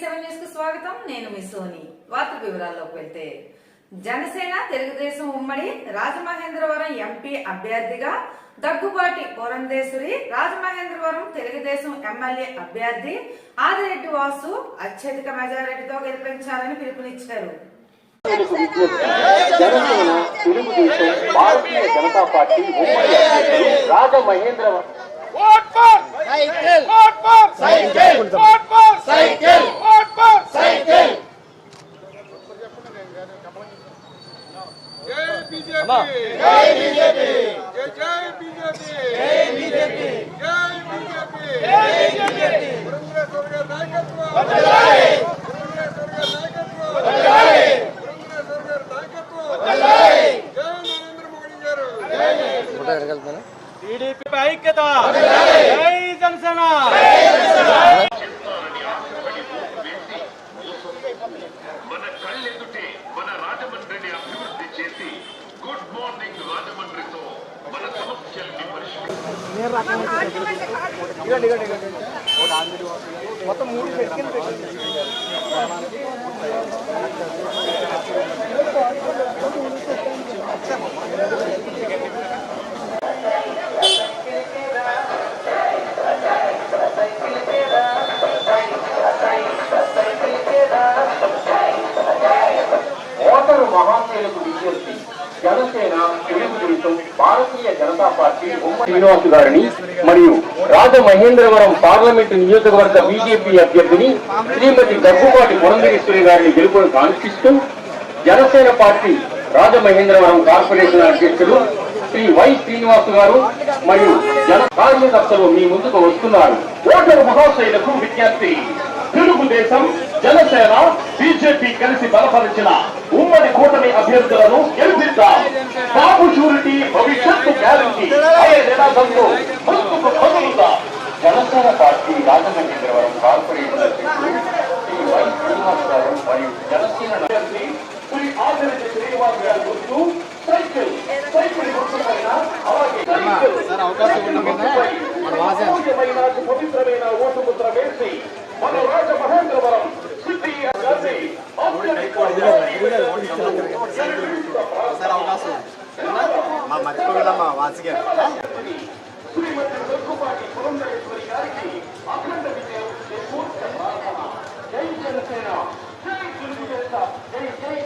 Seven న్యూస్కు స్వాగతం. నేను మీ సోని. వార్త వివరాల్లోకి వెళ్తే జనసేన తెలుగుదేశం ఉమ్మడి రాజమహేంద్రవరం ఎంపీ అభ్యర్థిగా దగ్గుబాటి పురంధేశ్వరి రాజమహేంద్రవరం తెలుగుదేశం ఎమ్మెల్యే అభ్యర్థి ఆదిరెడ్డి వాసు అత్యధిక మెజారిటీతో గెలిపించాలని పిలుపునిచ్చారు. Janasena cycle cycle cycle Akbar cycle జై బీజేపీ. జై బీజేపీ జై బీజేపీ జై బీజేపీ జై బీజేపీ జై బీజేపీ నాయకత్వం నాయకత్వం పార్టీ ఉమ్మడి గారిని మరియు రాజమహేంద్రవరం పార్లమెంటు నియోజకవర్గ బీజేపీ అభ్యర్థిని శ్రీమతి దగ్గుబాటి పురంధరేశ్వరి గారిని గెలుపును కాంక్షిస్తూ జనసేన పార్టీ రాజమహేంద్రవరం కార్పొరేషన్ అధ్యక్షుడు శ్రీ వై శ్రీనివాస్ గారు మరియు జన కార్యకర్తలు మీ ముందుకు వస్తున్నారు. ఓటర్ మహాశైలకు విజ్ఞప్తి. తెలుగుదేశం జనసేన బీజేపీ కలిసి బలపరిచిన ఉమ్మడి కూటమి అభ్యర్థులను గెలిపిద్దాం. బాబు షూరిటీ భవిష్యత్తు గ్యారంటీ. అనే నినాదంతో ముందుకు కదులుదాం జనసేన పార్టీ కార్పొరేషన్ అధ్యక్షుడు వై శ్రీనివాస్ గారు మరియు జనసేన అభ్యర్థి శ్రీ ఆదిరెడ్డి శ్రీనివాస్ గారి గుర్తు సైకిల్ సైకిల్ గుర్తు పైన అలాగే సైకిల్ గుర్తుపై అమూల్యమైన అతి పవిత్రమైన ఓటు ముద్ర వేసి మన రాజమహేంద్రవరం సిద్ధి గారిని మా మర్చిపోగలమ్మా వాసిగా. శ్రీమతి దగ్గుపాటి పురంధరేశ్వరి గారికి అఖండ విజయం చేకూర్చే ప్రార్థన జై జనసేన. జై తెలుగుదేశం. జై జై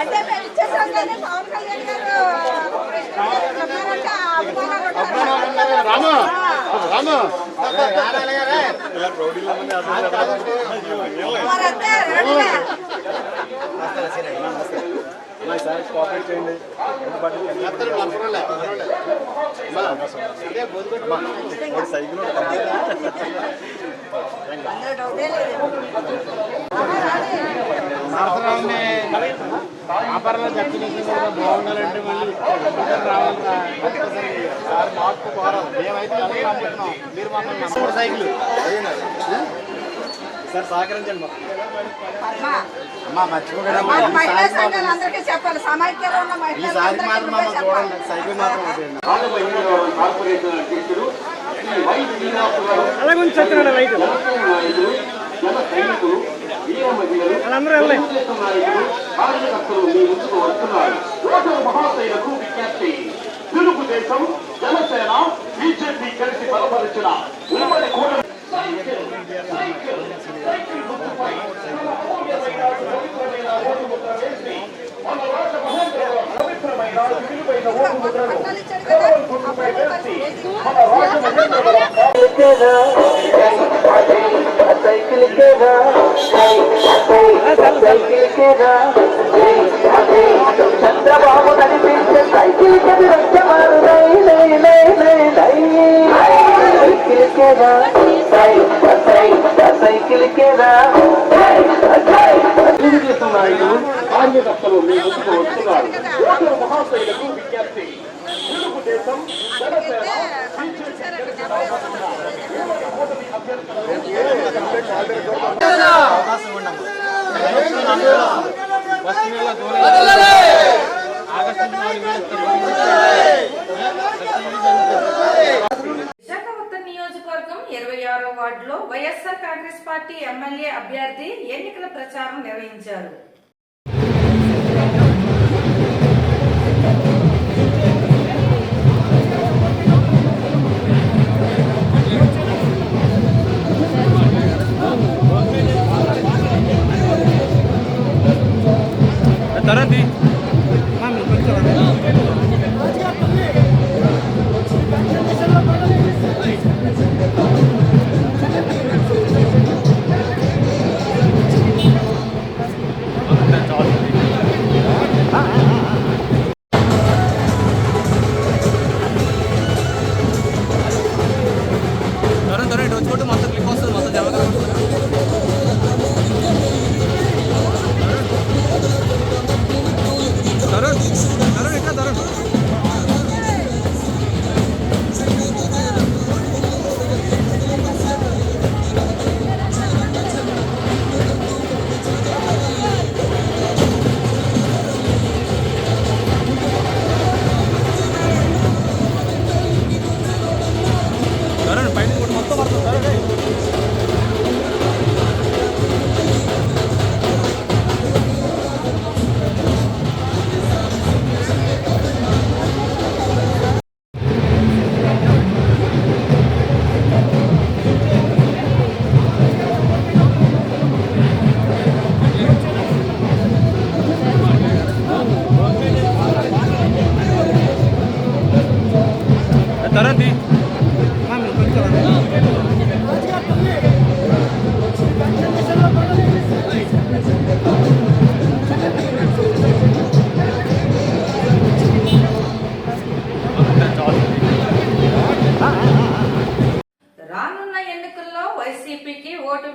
అంటే మేము ఇచ్చేసాం కానీ పవన్ కళ్యాణ్ గారు చెప్పారంటే ఆ అభిమానాలు రామా ఉంటారు. రామా మరి రండి. అందులో డౌటే లేదు. అమ్మ. రాని. వ్యాపారంలో కూడా బాగుండాలంటే మళ్ళీ సార్ మార్పు కోరాలి మేమైతే మీరు నమ్మకం సైకిల్. సార్ సహకరించండి అమ్మా సంఘాలందరికీ చెప్పాలి. సమైక్యంలో ఉన్న ఈసారి మాత్రం చెప్పాలి. చూడండి. సైకిల్ మాత్రం వదిలేయండి. కార్పొరేషన్ అధ్యక్షుడు శ్రీ వై నాయకులు జన సైనికులు వీర మహిళలు కార్యకర్తలు మీ ముందుకు వస్తున్నారు. ఓటరు మహాశైలకు విజ్ఞప్తి. తెలుగుదేశం జనసేన బీజేపీ కలిసి బలపరిచిన ఉమ్మడి కూటమి చంద్రబాబు నడిపించే సైకిల్కి రక్షమారు నై నై నై నై నై సైకిల్ కేదా సైకిల్ కేదా తెలుగుదేశం నాయకులు కార్యకర్తలు మీ ముందుకు వస్తున్నారు ఓటరు మహాశైలకు విజ్ఞప్తి తెలుగుదేశం జనసేన బీజేపీ కలిసి రాబోతున్న ఫస్ట్ నెల జూలై ఆగస్టు నాలుగు వేలు విశాఖ ఉత్తర నియోజకవర్గం ఇరవై ఆరో వార్డులో వైఎస్ఆర్ కాంగ్రెస్ పార్టీ ఎమ్మెల్యే అభ్యర్థి ఎన్నికల ప్రచారం నిర్వహించారు.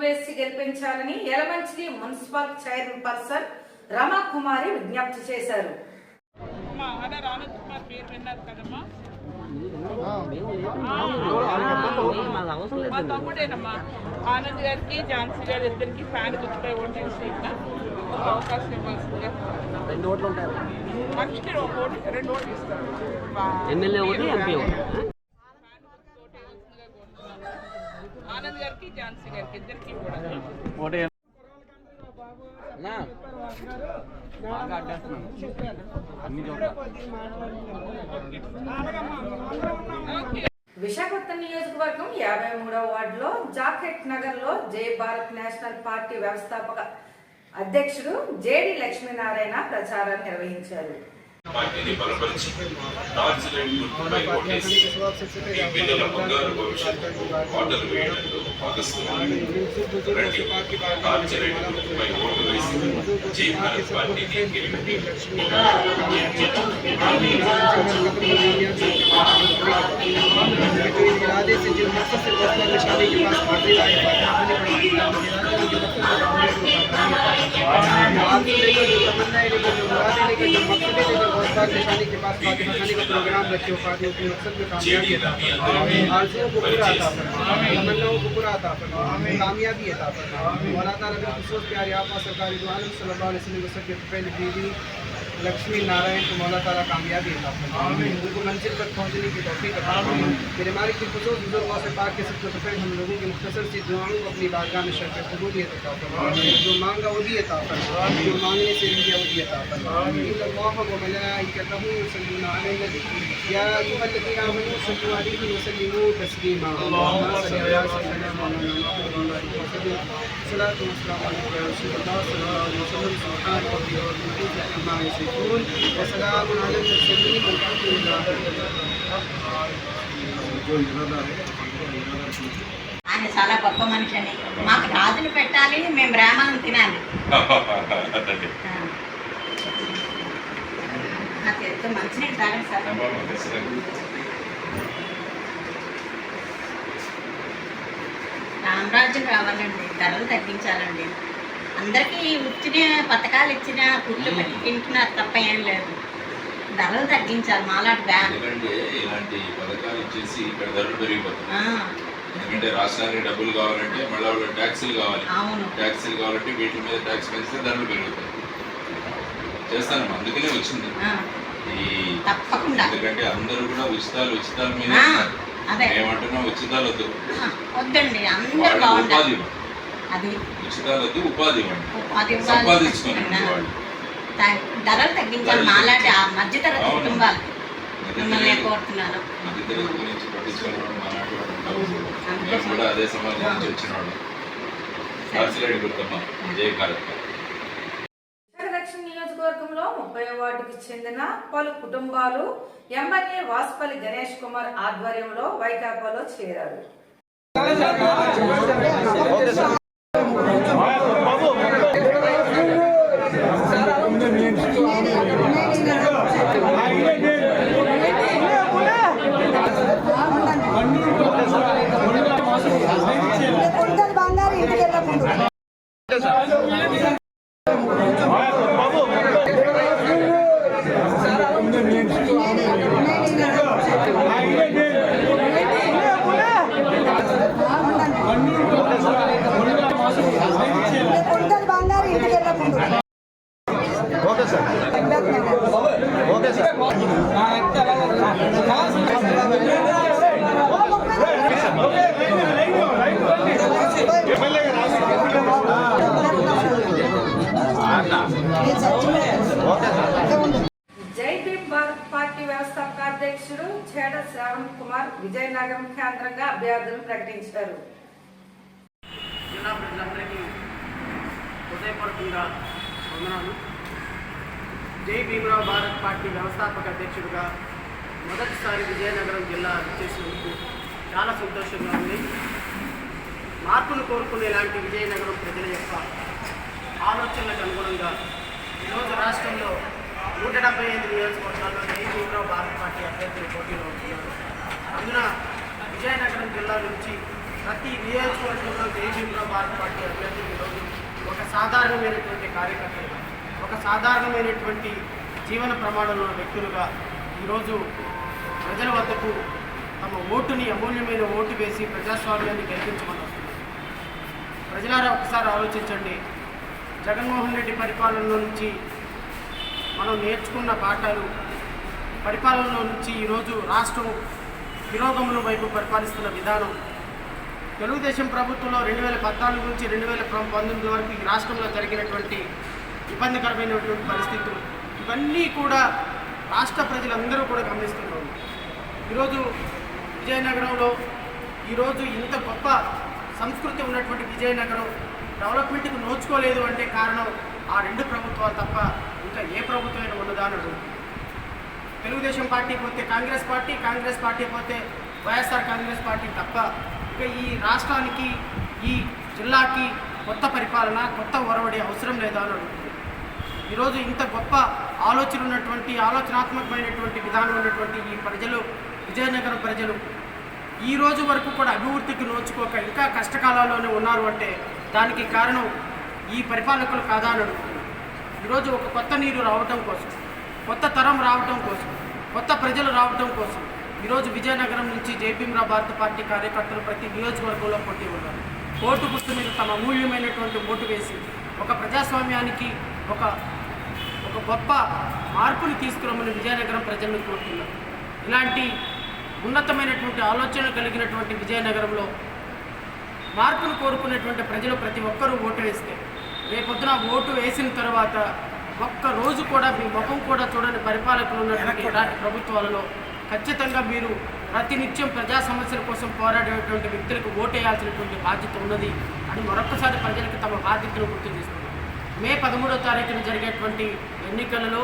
వేసి గెలిపించాలని యలమంచిలి మున్సిపల్ చైర్పర్సన్ రమాకుమారి విజ్ఞప్తి చేశారు మా తమ్ముడేనమ్మా ఆనంద్ గారికి ఝాన్సీ గారి ఇద్దరికి ఫ్యాన్ గుర్తుపై ఓటు వేసి ఒక అవకాశం ఇవ్వాల్సిందిగా రెండు ఓట్లు ఉంటాయి మనిషికి ఒక ఓటు రెండు ఓట్లు ఇస్తారు ఎమ్మెల్యే ఒకటి ఎంపీ ఫ్యాన్ గుర్తుకు ఓటు వేయాల్సిందిగా కోరుతున్నాను. ఆనంద్ గారికి ఝాన్సీ గారికి ఇద్దరికి కూడా. విశాఖపట్నం నియోజకవర్గం యాభై మూడవ వార్డులో జాకెట్ నగర్లో జై భారత్ నేషనల్ పార్టీ వ్యవస్థాపక అధ్యక్షుడు జేడి లక్ష్మీనారాయణ ప్రచారం నిర్వహించారు. جو ارادے سے جو مقصد سے پروگرام رکھے وفادیوں کے مقصد میں کامیابی عطا آرزیوں کو فرما تمناؤں کامیابی عطا فرما تعالیٰ بالخصوص پیارے آپا سرکار صلی اللہ علیہ وسلم کے پہلے بیوی لکشمی نارائن کو مولا تعالیٰ کامیابی ان کو منزل تک پہنچنے کی توفیق میرے مالک کی خصوص بزرگ سے پاک کے سب سے پہلے ہم لوگوں کی مختصر سی دعاؤں کو اپنی بارگاہ میں شرکت قبولیت عطا فرما جو مانگا وہ بھی عطا جو مانگنے سے لیا وہ بھی عطا فرما ان اللہ و ملائکتہ یصلون علی النبی یا ایھا الذین آمنوا صلوا علیہ وسلموا تسلیما اللهم صل علی سیدنا محمد صلی اللہ علیہ وسلم سبحان ربی العزت عما یصفون ఆయన చాలా గొప్ప మనిషి అని మాకు రాజులు పెట్టాలి మేము బ్రాహ్మణం తినాలి. నాకు ఎంతో మంచినీళ్ళు తాగండి సార్. రామరాజ్యం రావాలండి ధరలు తగ్గించాలండి. అందరికీ ఇచ్చిన పథకాలు ఇచ్చిన పుట్లు పెట్టి తింటున్నారు తప్ప ఏం లేదు. ధరలు తగ్గించాలి మాలాంటి ఎందుకంటే ఇలాంటి పథకాలు ఇచ్చేసి ఇక్కడ ధరలు పెరిగిపోతాయి ఆ, ఎందుకంటే రాష్ట్రానికి డబ్బులు కావాలంటే మళ్ళీ వాళ్ళ ట్యాక్సీలు కావాలి. అవును. ట్యాక్సీలు కావాలంటే వీటి మీద ట్యాక్స్ పెంచితే ధరలు పెరుగుతాయి. చేస్తాను అందుకనే వచ్చింది. ఈ తప్పకుండా. ఎందుకంటే అందరూ కూడా ఉచితాలు ఉచితాల మీద. అదే. మేమంటున్నాం ఉచితాలు వద్దు. వద్దండి అందరూ వాళ్ళకి ఉపాధి ఇవ్వండి. ధరలు తగ్గించాలి. మాలాంటి ఆ మధ్యతరగతి. కుటుంబాలు మిమ్మల్ని మధ్యతరగతి కోరుతున్నాను మధ్యతరగతి గురించి పట్టించుకునే వాళ్ళు మాలాంటి వాళ్ళు ఉంటారు. మేము కూడా అదే సమాజం నుంచి వచ్చిన వాళ్ళు. కాసిరెడ్డి గుర్తమ్మ జయ కార్యక్రమం. విశాఖ దక్షిణ నియోజకవర్గంలో ముప్పై వార్డుకు చెందిన పలు కుటుంబాలు ఎమ్మెల్యే వాసుపల్లి గణేష్ కుమార్ ఆధ్వర్యంలో వైకాపాలో చేరారు. Давай! జై భీమరావు భారత్ పార్టీ వ్యవస్థాపక అధ్యక్షుడిగా మొదటిసారి విజయనగరం జిల్లా చేసినందుకు చాలా సంతోషంగా ఉంది. మార్పును కోరుకునేలాంటి విజయనగరం ప్రజల యొక్క ఆలోచనలకు అనుగుణంగా ఈరోజు రాష్ట్రంలో నూట డెబ్బై ఐదు నియోజకవర్గాల్లో జై భీమరావు భారత్ పార్టీ అభ్యర్థులు పోటీలో ఉంటున్నారు అందున విజయనగరం జిల్లా నుంచి ప్రతి నియోజకవర్గంలో జై భీమరావు భారత్ పార్టీ అభ్యర్థులు ఒక సాధారణమైనటువంటి కార్యకర్తలుగా ఒక సాధారణమైనటువంటి జీవన ప్రమాణంలో వ్యక్తులుగా ఈరోజు ప్రజల వద్దకు తమ ఓటుని అమూల్యమైన ఓటు వేసి ప్రజాస్వామ్యాన్ని గెలిపించమని ప్రజలారా ఒకసారి ఆలోచించండి. జగన్మోహన్ రెడ్డి పరిపాలనలో నుంచి మనం నేర్చుకున్న పాఠాలు పరిపాలనలో నుంచి ఈరోజు రాష్ట్రం తిరోగముల వైపు పరిపాలిస్తున్న విధానం తెలుగుదేశం ప్రభుత్వంలో రెండు వేల పద్నాలుగు నుంచి రెండు వేల పంతొమ్మిది వరకు ఈ రాష్ట్రంలో జరిగినటువంటి ఇబ్బందికరమైనటువంటి పరిస్థితులు. ఇవన్నీ కూడా రాష్ట్ర ప్రజలందరూ కూడా గమనిస్తున్నారు. ఈరోజు విజయనగరంలో ఈరోజు ఇంత గొప్ప సంస్కృతి ఉన్నటువంటి విజయనగరం డెవలప్మెంట్కి నోచుకోలేదు అంటే కారణం ఆ రెండు ప్రభుత్వాలు తప్ప ఇంకా ఏ ప్రభుత్వమైనా ఉన్నదా అని తెలుగుదేశం పార్టీ పోతే కాంగ్రెస్ పార్టీ కాంగ్రెస్ పార్టీ పోతే వైఎస్ఆర్ కాంగ్రెస్ పార్టీ తప్ప ఇంకా ఈ రాష్ట్రానికి ఈ జిల్లాకి కొత్త పరిపాలన కొత్త ఒరవడి అవసరం లేదా అని అడుగుతుంది ఈరోజు ఇంత గొప్ప ఆలోచన ఉన్నటువంటి ఆలోచనాత్మకమైనటువంటి విధానం ఉన్నటువంటి ఈ ప్రజలు విజయనగరం ప్రజలు ఈ రోజు వరకు కూడా అభివృద్ధికి నోచుకోక ఇంకా కష్టకాలాల్లోనే ఉన్నారు అంటే దానికి కారణం ఈ పరిపాలకులు కాదా అని ఈరోజు ఒక కొత్త నీరు రావటం కోసం కొత్త తరం రావటం కోసం కొత్త ప్రజలు రావటం కోసం ఈరోజు విజయనగరం నుంచి జేపీఎంరావు భారత పార్టీ కార్యకర్తలు ప్రతి నియోజకవర్గంలో పోటీ ఉన్నారు. ఓటు గుర్తు మీద తమ అమూల్యమైనటువంటి ఓటు వేసి ఒక ప్రజాస్వామ్యానికి ఒక ఒక గొప్ప మార్పుని తీసుకురమ్మని విజయనగరం ప్రజలను కోరుతున్నారు ఇలాంటి ఉన్నతమైనటువంటి ఆలోచన కలిగినటువంటి విజయనగరంలో మార్పును కోరుకునేటువంటి ప్రజలు ప్రతి ఒక్కరూ ఓటు వేస్తే రేపొద్దున ఓటు వేసిన తర్వాత ఒక్క రోజు కూడా మీ ముఖం కూడా చూడని పరిపాలకులు ఉన్నటువంటి ఇలాంటి ప్రభుత్వాలలో ఖచ్చితంగా మీరు ప్రతినిత్యం ప్రజా సమస్యల కోసం పోరాడేటువంటి వ్యక్తులకు ఓటేయాల్సినటువంటి బాధ్యత ఉన్నది అని మరొకసారి ప్రజలకు తమ బాధ్యతను గుర్తు చేస్తుంది మే పదమూడో తారీఖున జరిగేటువంటి ఎన్నికలలో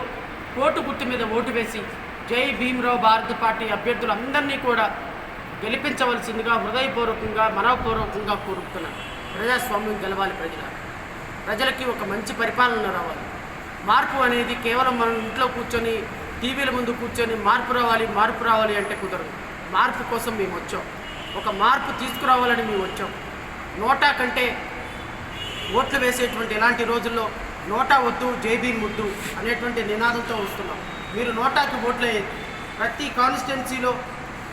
ఓటు గుర్తు మీద ఓటు వేసి జై భీమరావు భారత పార్టీ అభ్యర్థులందరినీ కూడా గెలిపించవలసిందిగా హృదయపూర్వకంగా మనవపూర్వకంగా కోరుతున్నాను ప్రజాస్వామ్యం గెలవాలి ప్రజల ప్రజలకి ఒక మంచి పరిపాలన రావాలి. మార్పు అనేది కేవలం మనం ఇంట్లో కూర్చొని టీవీల ముందు కూర్చొని మార్పు రావాలి మార్పు రావాలి అంటే కుదరదు. మార్పు కోసం మేము వచ్చాం. ఒక మార్పు తీసుకురావాలని మేము వచ్చాం. నోటా కంటే ఓట్లు వేసేటువంటి ఇలాంటి రోజుల్లో నోటా వద్దు జైబీన్ ముద్దు అనేటువంటి నినాదంతో వస్తున్నాం. మీరు నోటాకి ఓట్లు ప్రతి కాన్స్టిట్యున్సీలో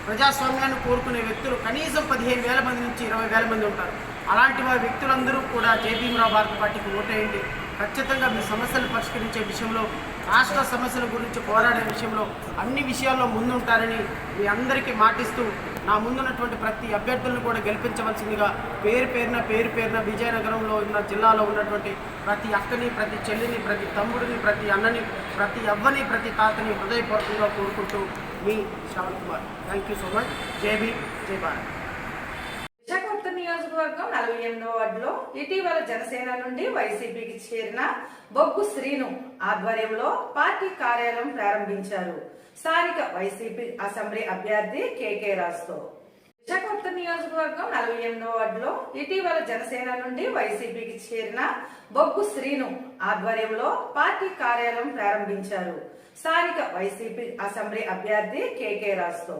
ప్రజాస్వామ్యాన్ని కోరుకునే వ్యక్తులు కనీసం పదిహేను వేల మంది నుంచి ఇరవై వేల మంది ఉంటారు. అలాంటి వారి వ్యక్తులందరూ కూడా జేబీ భీమరావు భారత పార్టీకి ఓటేయండి. ఖచ్చితంగా మీ సమస్యలు పరిష్కరించే విషయంలో రాష్ట్ర సమస్యల గురించి పోరాడే విషయంలో అన్ని విషయాల్లో ముందుంటారని మీ అందరికీ మాటిస్తూ నా ముందున్నటువంటి ప్రతి అభ్యర్థులను కూడా గెలిపించవలసిందిగా పేరు పేరున పేరు పేరున విజయనగరంలో ఉన్న జిల్లాలో ఉన్నటువంటి ప్రతి అక్కని ప్రతి చెల్లిని ప్రతి తమ్ముడిని ప్రతి అన్నని ప్రతి అవ్వని ప్రతి తాతని హృదయపూర్వకంగా కోరుకుంటూ మీ Shravan Kumar. Thank you so much జై బీ జై భారత్. నియోజకవర్గం నలభై ఎనిమిదవ వార్డులో ఇటీవల జనసేన నుండి వైసీపీకి చేరిన బొగ్గు శ్రీను ఆధ్వర్యంలో పార్టీ కార్యాలయం ప్రారంభించారు. స్థానిక వైసీపీ అసెంబ్లీ అభ్యర్థి కేకే రాజుతో. విశాఖపట్నం నియోజకవర్గం నలభై ఎనిమిదవ వార్డులో ఇటీవల జనసేన నుండి వైసీపీకి చేరిన బొగ్గు శ్రీను ఆధ్వర్యంలో పార్టీ కార్యాలయం ప్రారంభించారు. స్థానిక వైసీపీ అసెంబ్లీ అభ్యర్థి కేకే రాజుతో.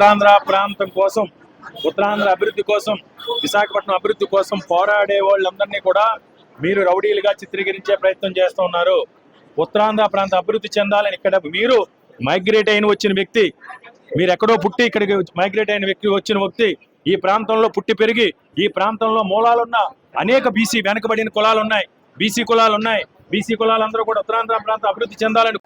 ఉత్తరాంధ్ర ప్రాంతం కోసం ఉత్తరాంధ్ర అభివృద్ధి కోసం విశాఖపట్నం అభివృద్ధి కోసం పోరాడే వాళ్ళందరినీ కూడా మీరు రౌడీలుగా చిత్రీకరించే ప్రయత్నం చేస్తూ ఉన్నారు. ఉత్తరాంధ్ర ప్రాంతం అభివృద్ధి చెందాలని ఇక్కడ మీరు మైగ్రేట్ అయిన వచ్చిన వ్యక్తి మీరు ఎక్కడో పుట్టి ఇక్కడికి మైగ్రేట్ అయిన వ్యక్తి వచ్చిన వ్యక్తి ఈ ప్రాంతంలో పుట్టి పెరిగి ఈ ప్రాంతంలో మూలాలున్న అనేక బీసీ వెనకబడిన కులాలు ఉన్నాయి బీసీ కులాలు ఉన్నాయి బీసీ కులాలందరూ కూడా ఉత్తరాంధ్ర ప్రాంతం అభివృద్ధి చెందాలని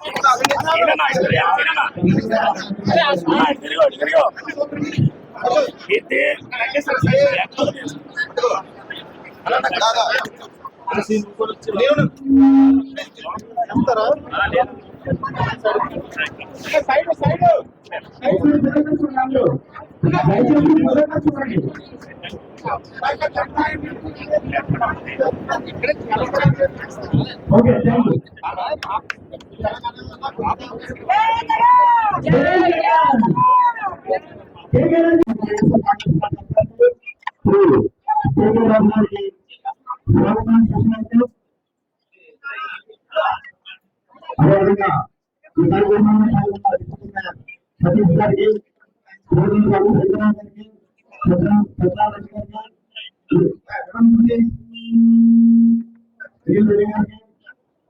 సైడ్ ఈ కార్యక్రమంలో పాల్గొన్న సతీష్ గారికి గోవింద్ బాబు హైదరాబాద్ గారికి భద్రం గారికి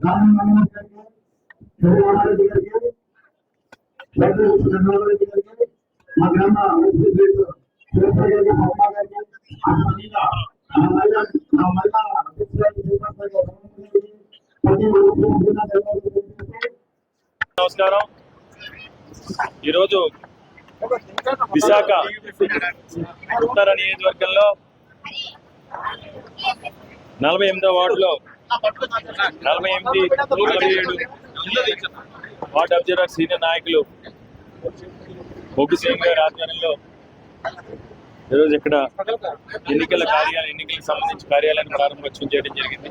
రామన్ మనోహర్ గారికి ప్రతి నమస్కారం. ఈరోజు విశాఖ ఉత్తర నియోజకవర్గంలో నలభై ఎనిమిదో వార్డులో నలభై ఎనిమిది నలభై ఏడు వార్డ్ అబ్జర్వర్ సీనియర్ నాయకులు బొగ్గు సీఎం గారి ఆధ్వర్యంలో ఈరోజు ఇక్కడ ఎన్నికల కార్యాలయం ఎన్నికలకు సంబంధించి కార్యాలయాన్ని ప్రారంభోత్సవం చేయడం జరిగింది.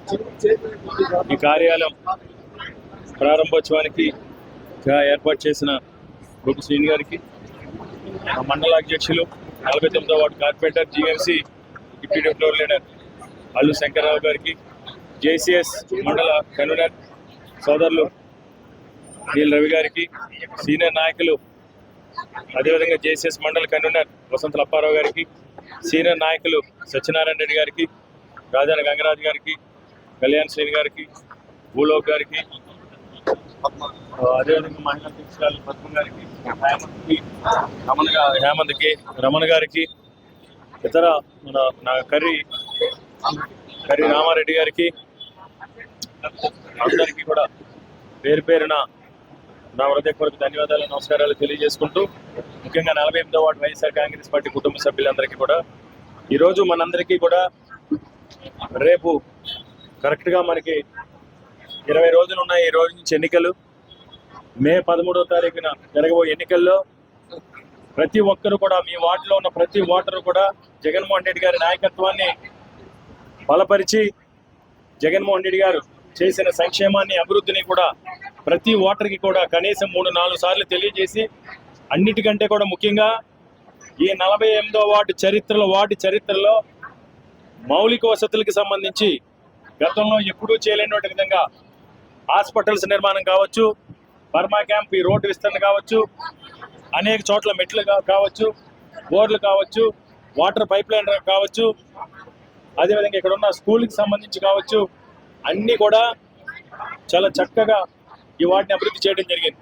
ఈ కార్యాలయం ప్రారంభోత్సవానికి ఏర్పాటు చేసిన బొగ్గు శ్రీని గారికి మండల అధ్యక్షులు నలభై తొమ్మిదో ward corporator GMC deputy floor leader Allu Shankar Rao గారికి జేసీఎస్ మండల కన్వీనర్ సోదరులు నీల్ రవి గారికి సీనియర్ నాయకులు అదేవిధంగా జేసీఎస్ మండల కన్వీనర్ వసంత లప్పారావు గారికి సీనియర్ నాయకులు సత్యనారాయణ రెడ్డి గారికి రాజాన గంగరాజు గారికి కళ్యాణ్ శ్రీని గారికి భూలోక్ గారికి అదేవిధంగా మహిళా అధ్యక్షురాలు పద్మ గారికి హేమంత్కి రమణ హేమంత్కి రమణ గారికి ఇతర మన నా కర్రీ కర్రీ రామారెడ్డి గారికి అందరికీ కూడా పేరు పేరున నా హృదయపూర్వక ధన్యవాదాలు నమస్కారాలు తెలియజేసుకుంటూ ముఖ్యంగా నలభై ఎనిమిదో వార్డు వైఎస్ఆర్ కాంగ్రెస్ పార్టీ కుటుంబ సభ్యులందరికీ కూడా. ఈరోజు మనందరికీ కూడా రేపు కరెక్ట్గా మనకి ఇరవై రోజులు ఉన్నాయి ఈ రోజు నుంచి ఎన్నికలు. మే పదమూడో తారీఖున జరగబోయే ఎన్నికల్లో ప్రతి ఒక్కరు కూడా మీ వార్డులో ఉన్న ప్రతి ఓటరు కూడా జగన్మోహన్ రెడ్డి గారి నాయకత్వాన్ని బలపరిచి జగన్మోహన్ రెడ్డి గారు చేసిన సంక్షేమాన్ని అభివృద్ధిని కూడా ప్రతి ఓటర్కి కూడా కనీసం మూడు నాలుగు సార్లు తెలియజేసి అన్నిటికంటే కూడా ముఖ్యంగా ఈ నలభై ఎనిమిదో వార్డు చరిత్రలో వార్డు చరిత్రలో మౌలిక వసతులకు సంబంధించి గతంలో ఎప్పుడూ చేయలేనటువంటి విధంగా హాస్పిటల్స్ నిర్మాణం కావచ్చు బర్మా క్యాంప్ ఈ రోడ్డు విస్తరణ కావచ్చు అనేక చోట్ల మెట్లు కావచ్చు బోర్లు కావచ్చు వాటర్ పైప్ లైన్ కావచ్చు అదేవిధంగా ఇక్కడ ఉన్న స్కూల్కి సంబంధించి కావచ్చు అన్నీ కూడా చాలా చక్కగా ఈ వాటిని అభివృద్ధి చేయడం జరిగింది.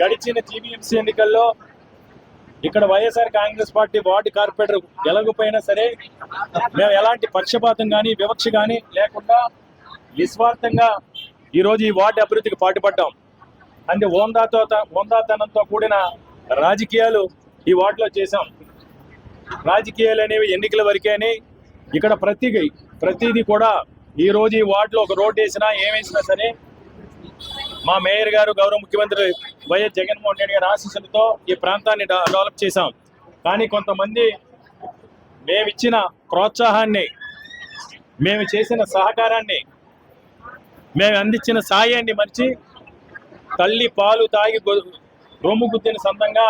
గడిచిన జీబీఎంసీ ఎన్నికల్లో ఇక్కడ YSR Congress party ward corporator గెలవకపోయినా సరే మేము ఎలాంటి పక్షపాతం కానీ వివక్ష కానీ లేకుండా నిస్వార్థంగా ఈరోజు ఈ వార్డు అభివృద్ధికి పాటుపడ్డాం. అంటే ఓందాతో ఓందాతనంతో కూడిన రాజకీయాలు ఈ వార్డులో చేశాం. రాజకీయాలు అనేవి ఎన్నికల వరకేని ఇక్కడ ప్రతి ప్రతిదీ కూడా ఈ రోజు ఈ వార్డులో ఒక రోడ్డు వేసినా ఏమేసినా సరే మా మేయర్ గారు గౌరవ ముఖ్యమంత్రి వైఎస్ జగన్మోహన్ రెడ్డి గారి ఆశీస్సులతో ఈ ప్రాంతాన్ని డెవలప్ చేశాం. కానీ కొంతమంది మేమిచ్చిన ప్రోత్సాహాన్ని మేము చేసిన సహకారాన్ని మేము అందించిన సాయాన్ని మర్చి తల్లి పాలు తాగి రొమ్ము గుద్దిన సొంతంగా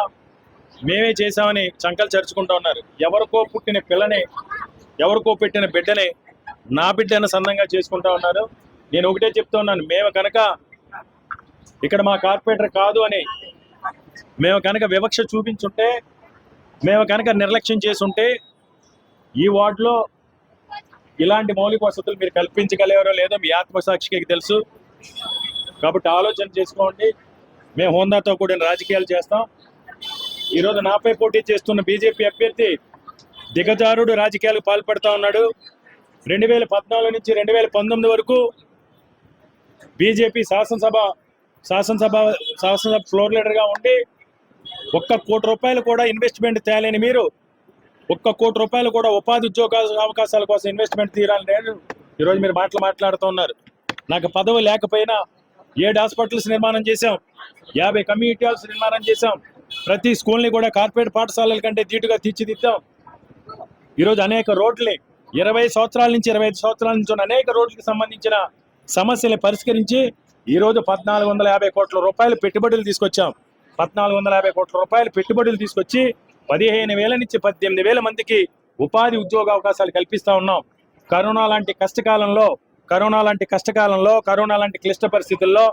మేమే చేశామని చంకలు చరుచుకుంటూ ఉన్నారు. ఎవరికో పుట్టిన పిల్లని ఎవరికో పెట్టిన బిడ్డని నా బిడ్డను సన్నంగా చేసుకుంటా ఉన్నారు. నేను ఒకటే చెప్తా ఉన్నాను మేము కనుక ఇక్కడ మా కార్పొరేటర్ కాదు అని మేము కనుక వివక్ష చూపించుంటే మేము కనుక నిర్లక్ష్యం చేసుంటే ఈ వార్డులో ఇలాంటి మౌలిక వసతులు మీరు కల్పించగలరో లేదో మీ ఆత్మసాక్షికి తెలుసు. కాబట్టి ఆలోచన చేసుకోండి. మేము హోందాతో కూడిన రాజకీయాలు చేస్తాం. ఈరోజు నాపై పోటీ చేస్తున్న బీజేపీ అభ్యర్థి దిగజారుడు రాజకీయాలకు పాల్పడుతూ ఉన్నాడు. రెండు వేల పద్నాలుగు నుంచి రెండు వేల పంతొమ్మిది వరకు బీజేపీ శాసనసభ శాసనసభ శాసనసభ ఫ్లోర్ లీడర్గా ఉండి ఒక్క కోటి రూపాయలు కూడా ఇన్వెస్ట్మెంట్ తేలేని మీరు ఒక్క కోటి రూపాయలు కూడా ఉపాధి ఉద్యోగ అవకాశాల కోసం ఇన్వెస్ట్మెంట్ తీరాలని నేను ఈరోజు మీరు మాటలు మాట్లాడుతూ ఉన్నారు. నాకు పదవి లేకపోయినా ఏడు హాస్పిటల్స్ నిర్మాణం చేశాం యాభై కమ్యూనిటీ హాల్స్ నిర్మాణం చేశాం ప్రతి స్కూల్ని కూడా కార్పొరేట్ పాఠశాలల కంటే ధీటుగా తీర్చిదిద్దాం. ఈరోజు అనేక రోడ్లని ఇరవై సంవత్సరాల నుంచి ఇరవై ఐదు సంవత్సరాల నుంచి ఉన్న అనేక రోడ్లకు సంబంధించిన సమస్యలు పరిష్కరించి ఈరోజు పద్నాలుగు వందల యాభై కోట్ల రూపాయలు పెట్టుబడులు తీసుకొచ్చాం. పద్నాలుగు వందల యాభై కోట్ల రూపాయలు పెట్టుబడులు తీసుకొచ్చి పదిహేను వేల నుంచి పద్దెనిమిది వేల మందికి ఉపాధి ఉద్యోగ అవకాశాలు కల్పిస్తూ ఉన్నాం. కరోనా లాంటి కష్టకాలంలో కరోనా లాంటి కష్టకాలంలో కరోనా లాంటి క్లిష్ట పరిస్థితుల్లో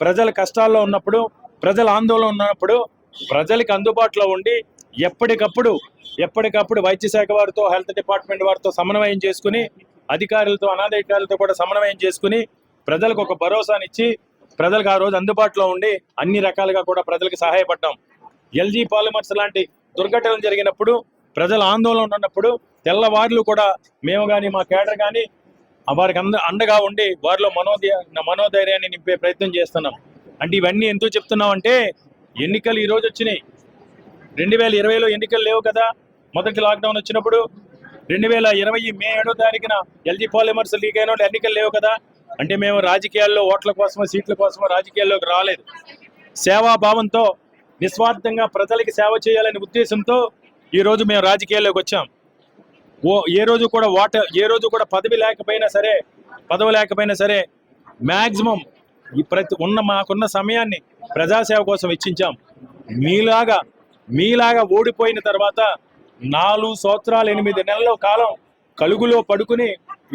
ప్రజల కష్టాల్లో ఉన్నప్పుడు ప్రజల ఆందోళన ఉన్నప్పుడు ప్రజలకు అందుబాటులో ఉండి ఎప్పటికప్పుడు ఎప్పటికప్పుడు వైద్య శాఖ వారితో హెల్త్ డిపార్ట్మెంట్ వారితో సమన్వయం చేసుకుని అధికారులతో అనాధికారులతో కూడా సమన్వయం చేసుకుని ప్రజలకు ఒక భరోసానిచ్చి ప్రజలకు ఆ రోజు అందుబాటులో ఉండి అన్ని రకాలుగా కూడా ప్రజలకు సహాయపడ్డాం. ఎల్జీ పాలిమర్స్ లాంటి దుర్ఘటనలు జరిగినప్పుడు ప్రజల ఆందోళన ఉన్నప్పుడు తెల్లవారులు కూడా మేము కానీ మా కేడర్ కానీ వారికి అంద అండగా ఉండి వారిలో మనోధై మనోధైర్యాన్ని నింపే ప్రయత్నం చేస్తున్నాం. అంటే ఇవన్నీ ఎందుకు చెప్తున్నాం అంటే ఎన్నికలు ఈ రోజు వచ్చినాయి. రెండు వేల ఇరవైలో ఎన్నికలు లేవు కదా. మొదటి లాక్డౌన్ వచ్చినప్పుడు రెండు వేల ఇరవై మే ఏడో తారీఖున ఎల్జీ పాలిమర్స్ లీక్ అయిన వాళ్ళు ఎన్నికలు లేవు కదా. అంటే మేము రాజకీయాల్లో ఓట్ల కోసమో సీట్ల కోసమో రాజకీయాల్లోకి రాలేదు. సేవాభావంతో నిస్వార్థంగా ప్రజలకి సేవ చేయాలనే ఉద్దేశంతో ఈరోజు మేము రాజకీయాల్లోకి వచ్చాం. ఓ ఏ రోజు కూడా ఓట ఏ రోజు కూడా పదవి లేకపోయినా సరే పదవి లేకపోయినా సరే మ్యాక్సిమం ఈ ప్రతి ఉన్న మాకున్న సమయాన్ని ప్రజాసేవ కోసం వెచ్చించాం. మీలాగా మీలాగా ఓడిపోయిన తర్వాత నాలుగు సంవత్సరాలు ఎనిమిది నెలల కాలం కలుగులో పడుకుని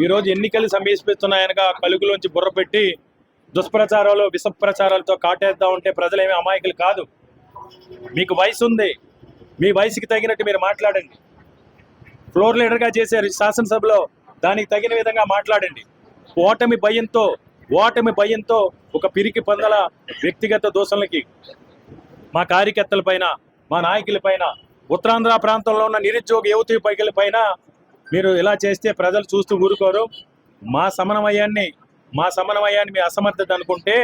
ఈరోజు ఎన్నికలు సమీపిస్తున్నాయనగా కలుగులోంచి బుర్ర పెట్టి దుష్ప్రచారాలు విషప్రచారాలతో కాటేద్దాం ఉంటే ప్రజలేమి అమాయకులు కాదు. మీకు వయసు ఉంది. మీ వయసుకి తగినట్టు మీరు మాట్లాడండి. ఫ్లోర్ లీడర్గా చేశారు శాసనసభలో దానికి తగిన విధంగా మాట్లాడండి. ఓటమి భయంతో ఓటమి భయంతో ఒక పిరికి పందల వ్యక్తిగత దోషణలకి మా కార్యకర్తల పైన మా నాయకుల పైన ఉత్తరాంధ్ర ప్రాంతంలో ఉన్న నిరుద్యోగ యువతి పైకలపైన మీరు ఇలా చేస్తే ప్రజలు చూస్తూ ఊరుకోరు. మా సమన్వయాన్ని మా సమన్వయాన్ని మీ అసమర్థత అనుకుంటే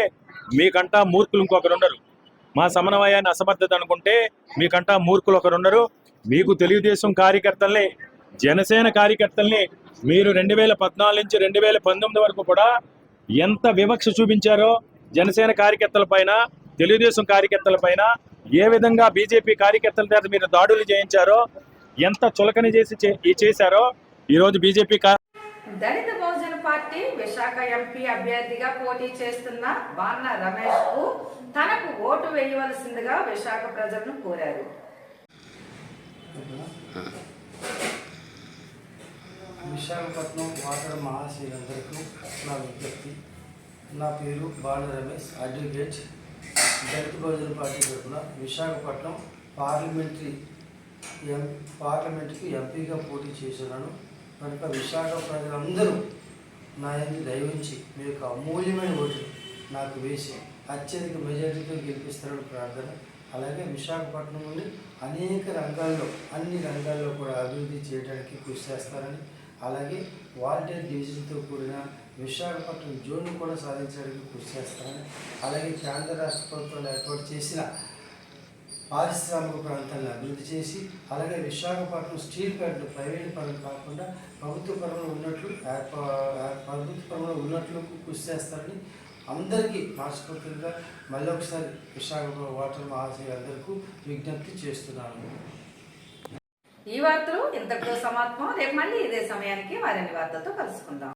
మీకంటా మూర్ఖులు ఇంకొకరు ఉండరు. మా సమన్వయాన్ని అసమర్థత అనుకుంటే మీకంటా మూర్ఖులు ఒకరు ఉండరు. మీకు తెలుగుదేశం కార్యకర్తల్ని జనసేన కార్యకర్తల్ని మీరు రెండు వేల పద్నాలుగు నుంచి రెండు వేల పంతొమ్మిది వరకు కూడా ఎంత వివక్ష చూపించారో జనసేన కార్యకర్తల పైన తెలుగుదేశం కార్యకర్తల పైన ఏ విధంగా బీజేపీ కార్యకర్తల చేత మీరు దాడులు చేయించారో ఎంత చులకన చేసి చేశారో ఈరోజు BJP Dalit Bahujan party Visakha MP అభ్యర్థిగా పోటీ చేస్తున్న బాన్న రమేష్కు తనకు ఓటు వేయవలసిందిగా విశాఖ ప్రజలను కోరారు. విశాఖపట్నం వాటర్ మహాశీలందరికీ నా విజ్ఞప్తి. నా పేరు బాల రమేష్ అడ్వకేట్ దళిత బహుజన పార్టీ తరఫున విశాఖపట్నం పార్లమెంటరీ ఎం పార్లమెంట్కి ఎంపీగా పోటీ చేశాను కనుక విశాఖ ప్రజలందరూ నా ఎందు దయవించి మీ యొక్క అమూల్యమైన ఓటు నాకు వేసి అత్యధిక మెజారిటీతో గెలిపిస్తారని ప్రార్థన. అలాగే విశాఖపట్నం నుండి అనేక రంగాల్లో అన్ని రంగాల్లో కూడా అభివృద్ధి చేయడానికి కృషి చేస్తారని. అలాగే వాలంటీర్ డివిజన్తో కూడిన విశాఖపట్నం జోన్ కూడా సాధించడానికి కృషి చేస్తారని అలాగే కేంద్ర రాష్ట్ర ప్రభుత్వాలు ఏర్పాటు చేసిన పారిశ్రామిక ప్రాంతాలను అభివృద్ధి చేసి అలాగే విశాఖపట్నం స్టీల్ ప్లాంట్లు ప్రైవేట్ పనులు కాకుండా ప్రభుత్వ పరంలో ఉన్నట్లు ఏర్పా ప్రభుత్వ పరంలో ఉన్నట్లు కృషి చేస్తారని అందరికీ మనస్ఫూర్తిగా మళ్ళీ ఒకసారి విశాఖపట్నం వాటర్ మహాశయ అందరికీ విజ్ఞప్తి చేస్తున్నాను. ఈ వార్తలు ఇంతటితో సమాత్మం రేపు మళ్ళీ ఇదే సమయానికి వారిని వార్తలతో కలుసుకుందాం.